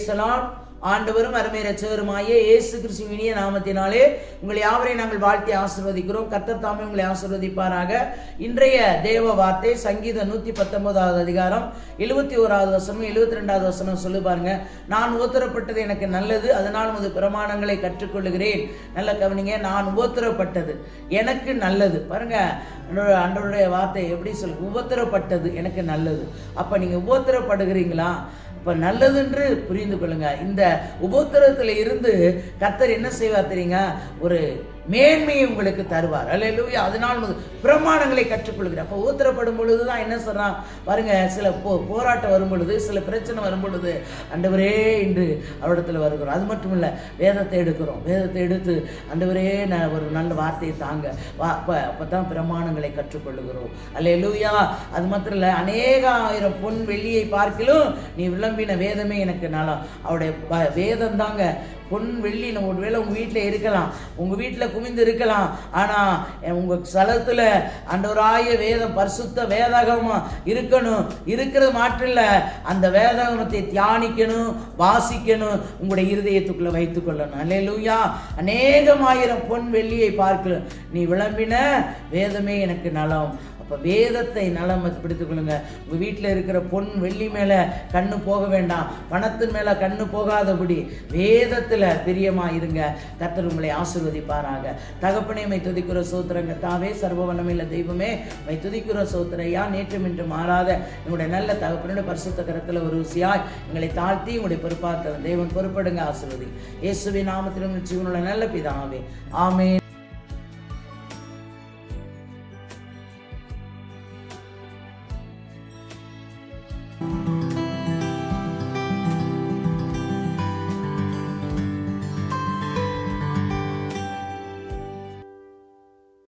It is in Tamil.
السلام ஆண்டவரும் அருமை ரச்சவருமாய இயேசு கிறிஸ்துவின் இனிய நாமத்தினாலே உங்களை யாவரையும் நாங்கள் வாழ்த்தி ஆசிர்வதிக்கிறோம். கர்த்தர் தாமே உங்களை ஆசிர்வதிப்பாராக. இன்றைய தேவ வார்த்தை சங்கீதம் நூற்றி பத்தொன்பதாவது அதிகாரம் எழுபத்தி ஓராவது வசனம் எழுபத்தி ரெண்டாவது வசனம் சொல்லி பாருங்க. நான் உபத்திரப்பட்டது எனக்கு நல்லது அதனால் உமது பிரமாணங்களை கற்றுக்கொள்கிறேன் நல்ல கவனிங்க நான் உபத்திரப்பட்டது எனக்கு நல்லது. பாருங்க ஆண்டவருடைய- வார்த்தை எப்படி சொல்லு உபத்திரப்பட்டது எனக்கு நல்லது. அப்போ நீங்கள் உபத்திரப்படுகிறீங்களா? இப்போ நல்லதுன்று புரிந்து கொள்ளுங்க. இந்த உபோத்திரத்தில் இருந்து கர்த்தர் என்ன செய்வார் தெரியுங்க ஒரு மேன்மையை உங்களுக்கு தருவார். அல்ல அதனால் பிரமாணங்களை கற்றுக்கொள்கிறார். அப்போ ஊத்தரப்படும் பொழுது தான் என்ன சொல்கிறான் பாருங்க சில போ போராட்டம் வரும் பொழுது சில பிரச்சனை வரும் பொழுது அண்டவரே இன்று அவரிடத்தில் வருகிறோம். அது மட்டும் இல்லை வேதத்தை எடுக்கிறோம். வேதத்தை எடுத்து அண்டவரே நான் ஒரு நல்ல வார்த்தையை தாங்க. வா அப்போ அப்போ தான் பிரமாணங்களை கற்றுக்கொள்ளுகிறோம். அல்ல லூயா அது மாத்திரம் இல்லை அநேக ஆயிரம் பொன் வெள்ளியை பார்க்கிலும் நீ விளம்பின வேதமே எனக்கு நலம் அவருடைய வேதம் தாங்க. பொன் வெள்ளி நம்ம ஒரு வேளை உங்கள் வீட்டில் இருக்கலாம். உங்கள் வீட்டில் குமிந்து இருக்கலாம் ஆனால் உங்கள் ஸ்தலத்தில் ஆண்டவராய வேதம் பரிசுத்த வேதகமும் இருக்கணும். இருக்கிறது மாற்றம் இல்லை அந்த வேதகமத்தை தியானிக்கணும் வாசிக்கணும் உங்களுடைய இருதயத்துக்குள்ளே வைத்துக்கொள்ளணும் அல்லேலூயா. அநேகமாயிரம் பொன் வெள்ளியை பார்க்கணும் நீ விளம்பின வேதமே எனக்கு நலம். அப்போ வேதத்தை நலம் பிடித்து கொள்ளுங்க. உங்கள் வீட்டில் இருக்கிற பொன் வெள்ளி மேலே கண்ணு போக வேண்டாம். பணத்தின் மேலே கண்ணு போகாதபடி வேதத்தில் பிரியமாக இருங்க கத்தர் உங்களை ஆசிர்வதிப்பாராக. தகப்பனே மை துதிக்கிற சோத்திரங்க. தாவே சர்வவனமில்ல தெய்வமே மை துதிக்கிற சோத்திரையா நேற்றும் இன்று மாறாத. எங்களுடைய நல்ல தகப்பனோட பரிசுத்த கரத்தில் ஒரு ருசியாய் எங்களை தாழ்த்தி உங்களுடைய பொறுப்பாக்க தெய்வம் பொறுப்படுங்க ஆசிர்வதி. இயேசுவின் நாமத்திலும் ஜீவனுள்ள நல்ல பிதாவே. ஆமே